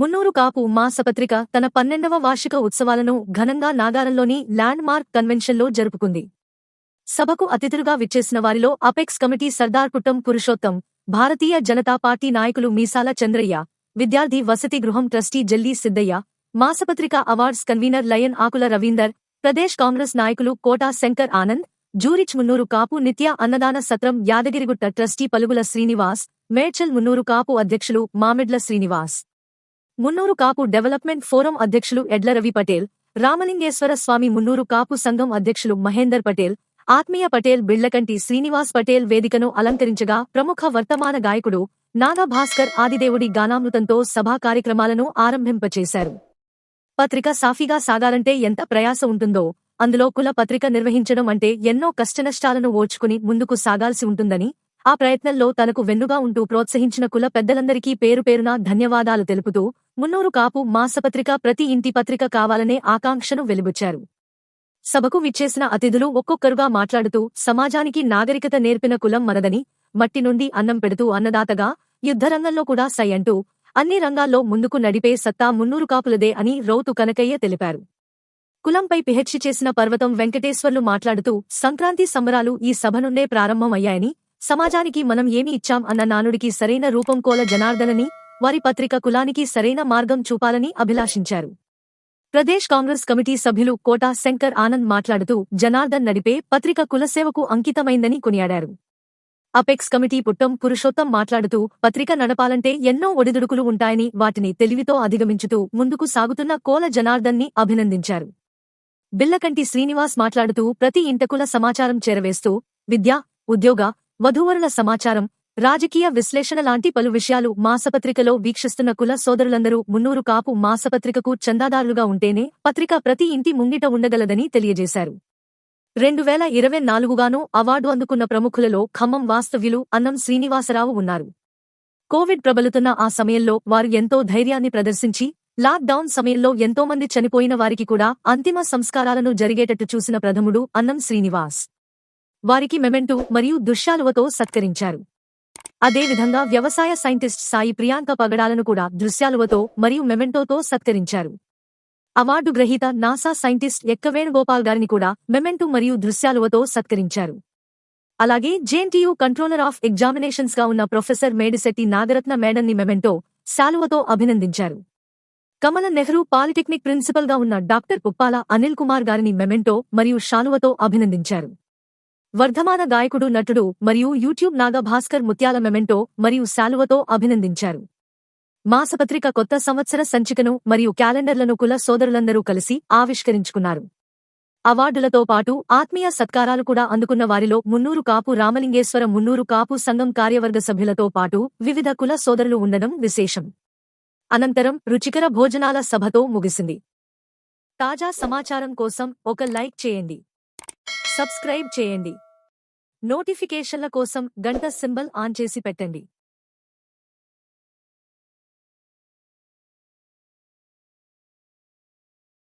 మున్నూరు కాపు మాసపత్రిక తన పన్నెండవ వార్షిక ఉత్సవాలను ఘనంగా నాగారంలోని ల్యాండ్ మార్క్ కన్వెన్షన్లో జరుపుకుంది. సభకు అతిథులుగా విచ్చేసిన వారిలో apex committee Sardar Puttam Purushottam Bharatiya Janata Party నాయకులు మీసాల చంద్రయ్య విద్యార్థి వసతి గృహం trustee Jalli Siddaiah మాసపత్రిక awards convener lion Akula Ravinder Pradesh Congress నాయకులు కోటా శంకర్ ఆనంద్ జూరిచ్ మున్నూరు కాపు నిత్య అన్నదాన సత్రం యాదగిరిగుట్ట ట్రస్టీ పలుగుల శ్రీనివాస్ మేడ్చల్ మున్నూరు కాపు అధ్యక్షులు మామిడ్ల శ్రీనివాస్. మున్నూరు కాపు డెవలప్మెంట్ ఫోరం అధ్యక్షులు ఎడ్ల రవి పటేల్ రామలింగేశ్వర స్వామి మున్నూరు కాపు సంఘం అధ్యక్షులు మహేందర్ పటేల్ ఆత్మీయ పటేల్ బిళ్ళకంటి శ్రీనివాస్ పటేల్ వేదికను అలంకరించగా ప్రముఖ వర్తమాన గాయకుడు నాగా భాస్కర్ ఆదిదేవుడి గానామృతంతో సభా కార్యక్రమాలను ఆరంభింపచేశారు. పత్రిక సాఫీగా సాగాలంటే ఎంత ప్రయాస ఉంటుందో అందులో కుల పత్రిక నిర్వహించడం అంటే ఎన్నో కష్టనష్టాలను ఓర్చుకుని ముందుకు సాగాల్సి ఉంటుందని ఆ ప్రయత్నంలో తనకు వెన్నుగా ఉంటూ ప్రోత్సహించిన కుల పెద్దలందరికీ పేరు పేరున ధన్యవాదాలు తెలుపుతూ మున్నూరు కాపు మాసపత్రిక ప్రతి ఇంటి పత్రిక కావాలనే ఆకాంక్షను వెలిబుచ్చారు. సభకు విచ్చేసిన అతిథులు ఒక్కొక్కరుగా మాట్లాడుతూ సమాజానికి నాగరికత నేర్పిన కులం మనదని మట్టి నుండి అన్నం పెడుతూ అన్నదాతగా యుద్ధరంగంలో కూడా సై అంటూ అన్ని రంగాల్లో ముందుకు నడిపే సత్తా మున్నూరు కాపులదే అని రౌతు కనకయ్య తెలిపారు. కులంపై పిహెచ్చి చేసిన పర్వతం వెంకటేశ్వర్లు మాట్లాడుతూ సంక్రాంతి సంబరాలు ఈ సభ నుండే ప్రారంభమయ్యాయని సమాజానికి మనం ఏమి ఇచ్చాం అన్న నానుడికి సరైన రూపం కోల జనార్దనని వారి పత్రిక కులానికి సరైన మార్గం చూపాలని అభిలాషించారు. ప్రదేశ్ కాంగ్రెస్ కమిటీ సభ్యులు కోటా శంకర్ ఆనంద్ మాట్లాడుతూ జనార్దన్ నడిపే పత్రిక కులసేవకు అంకితమైందని కొనియాడారు. అపెక్స్ కమిటీ పుట్టం పురుషోత్తం మాట్లాడుతూ పత్రిక నడపాలంటే ఎన్నో ఒడిదుడుకులు ఉంటాయని వాటిని తెలివితో అధిగమించుతూ ముందుకు సాగుతున్న కోల జనార్దన్ని అభినందించారు. బిల్లకంటి శ్రీనివాస్ మాట్లాడుతూ ప్రతి ఇంటకుల సమాచారం చేరవేస్తూ విద్య ఉద్యోగ వధూవరుల సమాచారం రాజకీయ విశ్లేషణ లాంటి పలు విషయాలు మాసపత్రికలో వీక్షిస్తున్న కుల సోదరులందరూ మున్నూరు కాపు మాసపత్రికకు చందాదారులుగా ఉంటేనే పత్రిక ప్రతి ఇంటి ముంగిట ఉండగలదని తెలియజేశారు. రెండు వేల ఇరవై నాలుగుగానూ అవార్డు అందుకున్న ప్రముఖులలో ఖమ్మం వాస్తవ్యులు అన్నం శ్రీనివాసరావు ఉన్నారు. కోవిడ్ ప్రబలుతున్న ఆ సమయంలో వారు ఎంతో ధైర్యాన్ని ప్రదర్శించి లాక్డౌన్ సమయంలో ఎంతోమంది చనిపోయిన వారికి కూడా అంతిమ సంస్కారాలను జరిగేటట్టు చూసిన ప్రథముడు అన్నం శ్రీనివాస్. వారికి మెమెంటు మరియు దుశ్శాలువతో సత్కరించారు. అదేవిధంగా వ్యవసాయ సైంటిస్ట్ సాయి ప్రియాంక పగడాలను కూడా దృశ్యాలువతో మరియు మెమెంటోతో సత్కరించారు. అవార్డు గ్రహీత నాసా సైంటిస్ట్ ఎక్కవేణుగోపాల్ గారిని కూడా మెమెంటు మరియు దృశ్యాలువతో సత్కరించారు. అలాగే జేఎన్టీయూ కంట్రోలర్ ఆఫ్ ఎగ్జామినేషన్స్గా ఉన్న ప్రొఫెసర్ మేడిశెట్టి నాగరత్న మేడన్ని మెమెంటో శాలువతో అభినందించారు. కమల నెహ్రూ పాలిటెక్నిక్ ప్రిన్సిపల్గా ఉన్న డాక్టర్ పుప్పాల అనిల్ కుమార్ గారిని మెమెంటో మరియు శాలువతో అభినందించారు. వర్ధమాన గాయకుడు నటుడు మరియు యూట్యూబ్ నాగ భాస్కర్ ముత్యాల మెమెంటో మరియు శాలువతో అభినందించారు. మాసపత్రిక కొత్త సంవత్సర సంచికను మరియు క్యాలెండర్లను కుల సోదరులందరూ కలిసి ఆవిష్కరించుకున్నారు. అవార్డులతో పాటు ఆత్మీయ సత్కారాలు కూడా అందుకున్న వారిలో మున్నూరు కాపు రామలింగేశ్వర మున్నూరు కాపు సంఘం కార్యవర్గ సభ్యులతో పాటు వివిధ కుల సోదరులు ఉండడం విశేషం. అనంతరం రుచికర భోజనాల సభతో ముగిసింది. తాజా సమాచారం కోసం ఒక లైక్ చేయండి. సబ్స్క్రైబ్ చేయండి. నోటిఫికేషన్ల కోసం గంట సింబల్ ఆన్ చేసి పెట్టండి.